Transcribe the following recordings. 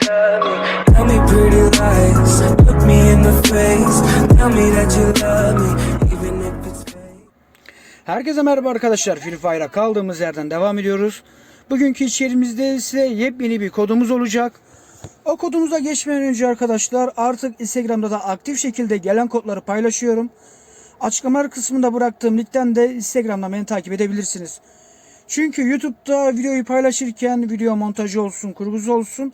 Tell me pretty lies, look me in the face. Tell me that you love me. Herkese merhaba arkadaşlar. Free Fire'a kaldığımız yerden devam ediyoruz. Bugünkü içerimizde ise yepyeni bir kodumuz olacak. O kodumuza geçmeden önce arkadaşlar artık Instagram'da da aktif şekilde gelen kodları paylaşıyorum. Açıklamalar kısmında bıraktığım linkten de Instagram'dan beni takip edebilirsiniz. Çünkü YouTube'da videoyu paylaşırken video montajı olsun, kurgusu olsun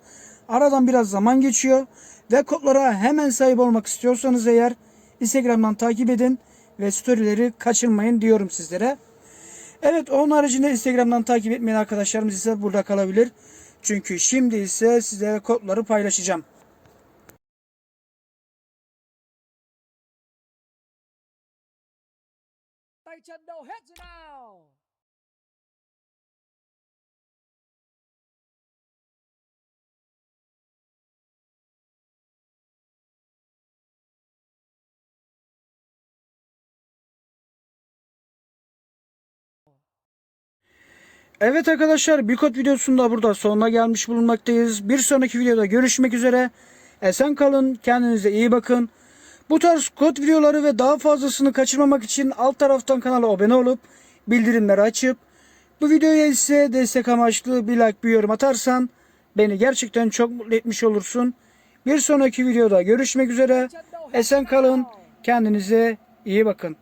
aradan biraz zaman geçiyor. Ve kodlara hemen sahip olmak istiyorsanız eğer Instagram'dan takip edin ve storyleri kaçırmayın diyorum sizlere. Evet onun haricinde Instagram'dan takip etmeyen arkadaşlarımız ise burada kalabilir. Çünkü şimdi ise sizlere kodları paylaşacağım. tay Evet arkadaşlar bir kod videosunda burada sonuna gelmiş bulunmaktayız. Bir sonraki videoda görüşmek üzere. Esen kalın, kendinize iyi bakın. Bu tarz kod videoları ve daha fazlasını kaçırmamak için alt taraftan kanala abone olup bildirimleri açıp bu videoya ise destek amaçlı bir like bir yorum atarsan beni gerçekten çok mutlu etmiş olursun. Bir sonraki videoda görüşmek üzere. Esen kalın, kendinize iyi bakın.